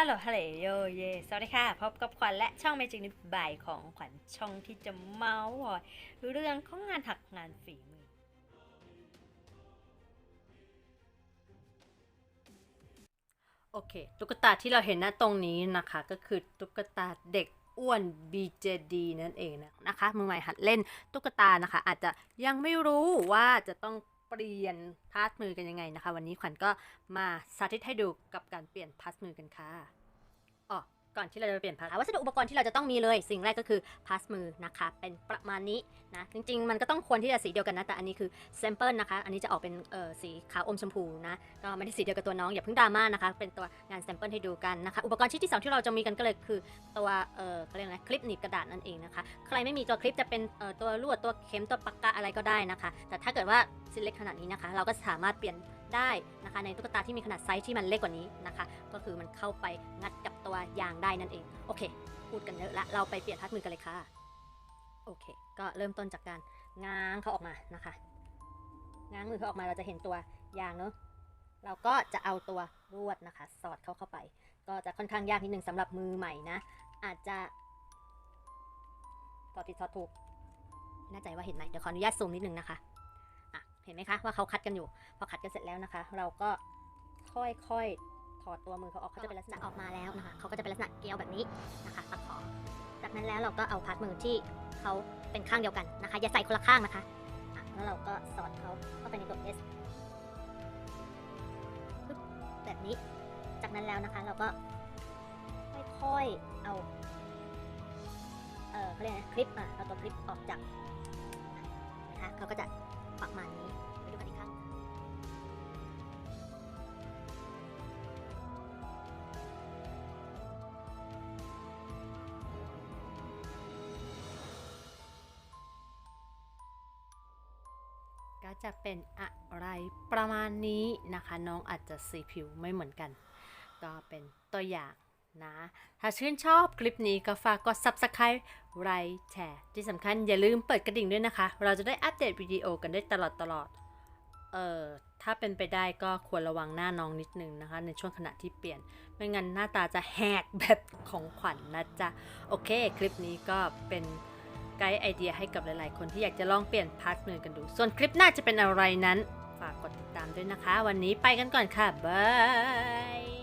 ฮัลโหลฮัลโหลโยเยสวัสดีค่ะ พบกับขวัญและช่องเมจิกนิบ่ายของขวัญช่องที่จะเมาส์มอยเรื่องของงานถักงานฝีมือ โอเค ตุ๊กตาที่เราเห็นณตรงนี้นะคะ ก็คือตุ๊กตาเด็กอ้วน BJD นั่นเองนะนะคะมือใหม่หัดเล่นตุ๊กตานะคะ อาจจะยังไม่รู้ว่าจะต้อง เปลี่ยนพาร์มือกันยังไงนะคะ วันนี้ขวัญก็มาสาธิตให้ดูกับการเปลี่ยนพาร์มือกันค่ะ ก่อนที่เราจะเปลี่ยนพาร์ทวัสดุอุปกรณ์ที่เราจะต้องมีเลย สิ่งแรกก็คือพาร์มือนะคะ เป็นประมาณนี้นะ จริง ๆ มันก็ต้องควรที่จะสีเดียวกันนะ แต่อันนี้คือแซมเปิลนะคะ อันนี้จะออกเป็นเออสีขาวอมชมพูนะ ก็ไม่ได้สีเดียวกับตัวน้อง อย่าเพิ่งดราม่านะคะ เป็นตัวงานแซมเปิลให้ดูกันนะคะ อุปกรณ์ชิ้นที่สองที่เราจะมีกันก็เลยคือตัวเออเขาเรียกอะไรคลิปหนีบกระดาษนั่นเองนะคะ ใครไม่มีตัวคลิปจะเป็นเออตัวลวดตัวเข็มตัวปากกาอะไรก็ได้นะคะ แต่ถ้าเกิดว่าชิ้นเล็กขนาดนี้นะคะ เราก็สามารถเปลี่ยนได้นะคะในตุ๊กตาที่มีขนาดไซส์ที่มันเล็กกว่านี้นะคะ ก็คือมันเข้าไปงัดก ตัวยางได้นั่นเอง โอเค พูดกันเยอะละ เราไปเปลี่ยนพัดมือกันเลยค่ะ โอเค ก็เริ่มต้นจากการง้างเขาออกมานะคะ ง้างมือเขาออกมาเราจะเห็นตัวยางเนอะเราก็จะเอาตัวลวดนะคะ สอดเข้าเข้าไป ก็จะค่อนข้างยากนิดนึงสำหรับมือใหม่นะ อาจจะสอดผิดสอดถูกไม่แน่ใจว่าเห็นไหมเดี๋ยวขออนุญาตซูมนิดนึงนะคะอะเห็นไหมคะว่าเขาคัดกันอยู่ พอคัดกันเสร็จแล้วนะคะ เราก็ค่อยๆ อดตัวมือเขาออกเขาจะเป็นลักษณะออกมาแล้วนะคะเขาก็จะเป็นลักษณะเกลียวแบบนี้นะคะปักคอจากนั้นแล้วเราก็เอาพาร์ทมือที่เขาเป็นข้างเดียวกันนะคะ อย่าใส่คนละข้างนะคะอะแล้วเราก็สอดเขาเข้าไปในตัว S ปึ๊บแบบนี้ จากนั้นแล้วนะคะเราก็ค่อยๆเอาเออเขาเรียกนะคลิปอะเอาตัวคลิปออกจากนะคะเขาก็จะ จะเป็นอะไรประมาณนี้นะคะ น้องอาจจะสีผิวไม่เหมือนกัน ก็เป็นตัวอย่างนะ ถ้าชื่นชอบคลิปนี้ก็ฝากกด subscribe ไลค์แชร์ ที่สำคัญอย่าลืมเปิดกระดิ่งด้วยนะคะ เราจะได้อัปเดตวิดีโอกันได้ตลอดตลอดเอ่อถ้าเป็นไปได้ก็ควรระวังหน้าน้องนิดนึงนะคะ ในช่วงขณะที่เปลี่ยน ไม่งั้นหน้าตาจะแหกแบบของขวัญนนะจ๊ะ โอเค คลิปนี้ก็เป็น ไกด์ไอเดียให้กับหลาย ๆ คนที่อยากจะลองเปลี่ยนพาร์ทเนอร์กันดู ส่วนคลิปหน้าจะเป็นอะไรนั้น ฝากกดติดตามด้วยนะคะ วันนี้ไปกันก่อนค่ะบาย